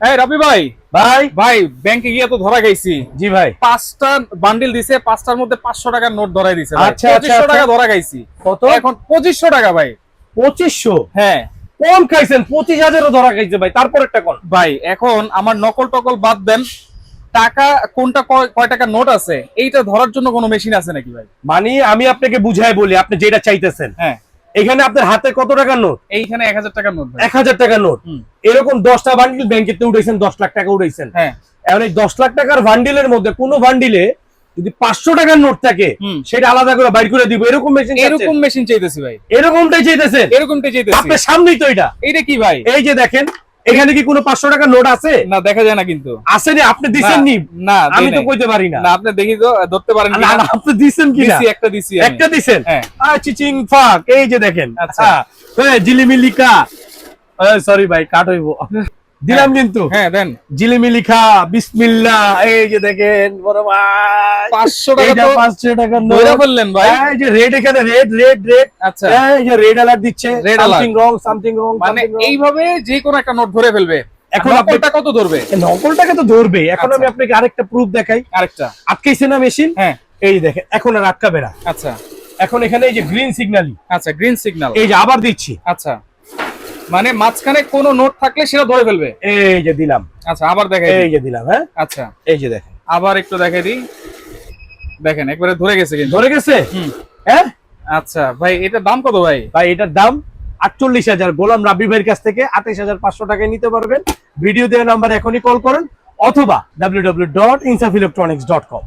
এই রবি ভাই। ভাই। ভাই ব্যাংকে গিয়ে তো ধরা খাইছি। জি ভাই। পাঁচটা বান্ডিল দিছে পাঁচটার মধ্যে পাঁচশো টাকার নোট ধরাই দিছে। আচ্ছা, আচ্ছা, 2500 টাকা আচ্ছা। ধরা খাইছি। কত? এখন পঁচিশশো টাকা ভাই। পঁচিশশো? হ্যাঁ। কম খাইছেন পঁচিশ হাজারও ধরা খাইছে ভাই। তারপর একটা কোন? ভাই এখন আমার নকল টকল বাদ দেন। টাকা কোনটা কয়- টাকার নোট আছে এইটা ধরার জন্য কোনো মেশিন আছে নাকি ভাই? মানে আমি আপনাকে বুঝাই বলি আপনি যেটা চাইতেছেন। হ্যাঁ। এখানে আপনার হাতে কত টাকার নোট? এইখানে এক হাজার টাকার নোট এক হাজার টাকার নোট। এরকম দশটা বান্ডিল ব্যাংকেতে উঠেছেন দশ লাখ টাকা উঠেছেন হ্যাঁ। এখন এই দশ লাখ টাকার বান্ডিলের মধ্যে কোনো বান্ডিলে যদি পাঁচশো টাকার নোট থাকে। সেটা আলাদা করে বাইর করে দিব। এরকম মেশিন এরকম মেশিন চাইতেছি ভাই। এরকমটাই চাইতেছে এরকমটাই চাইতেছে। আপনার সামনেই তো এটা। এটা কি ভাই? এই যে দেখেন এখানে কি কোনো পাঁচশো টাকা নোট আছে? না দেখা যায় না কিন্তু। আসেনি আপনি দিচ্ছেন নি? না আমি তো। কইতে পারি না। না আপনি দেখি তো ধরতে পারেন না আপনি দিচ্ছেন কি দিছি একটা দিছি একটা দিছেন? হ্যাঁ। চিচিং ফাক এই যে দেখেন। আচ্ছা। আচ্ছা জিলিমিলিকা সরি ভাই কাট হইব। দিলাম কিন্তু। হ্যাঁ দেন। জিলিমিলিখা বিসমিল্লা এই যে দেখেন বড় ভাই। পাঁচশো টাকা এইটা তো 500 টাকার নোট। ধরে ফেললেন ভাই। এই যে রেড এখানে রেড রেড রেড আচ্ছা। এই যে রেড অ্যালার্ট দিচ্ছে। সামথিং রং সামথিং রং মানে এইভাবে যে কোনো একটা নোট ধরে ফেলবে। এখন নকলটা কত ধরবে? নকলটাকে তো ধরবে। এখন আচ্ছা। আমি আপনাকে আরেকটা প্রুফ দেখাই। আরেকটা। আটকাইছে না মেশিন হ্যাঁ। এই দেখেন এখন আর আটকাবে না। আচ্ছা। এখন এখানে এই যে গ্রিন সিগন্যালই আচ্ছা গ্রিন সিগন্যাল এই যে আবার দিচ্ছি। আচ্ছা। মানে মাঝখানে কোনো নোট থাকলে সেটা ধরে ফেলবে। এই যে দিলাম। আচ্ছা আবার দেখাই এই যে দিলাম হ্যাঁ? আচ্ছা। এই যে দেখেন। আবার একটু দেখাই দিই। দেখেন একবারে ধরে গেছে কিন্তু। ধরে গেছে? হ্যাঁ? আচ্ছা ভাই এটার দাম কত ভাই? ভাই এটার দাম আটচল্লিশ হাজার। গোলাম রাব্বি ভাইয়ের কাছ থেকে আঠাইশ হাজার পাঁচশো টাকায় নিতে পারবেন। ভিডিও দেওয়া নাম্বার এখনই কল করেন অথবা W W dot Insaf electronics dot com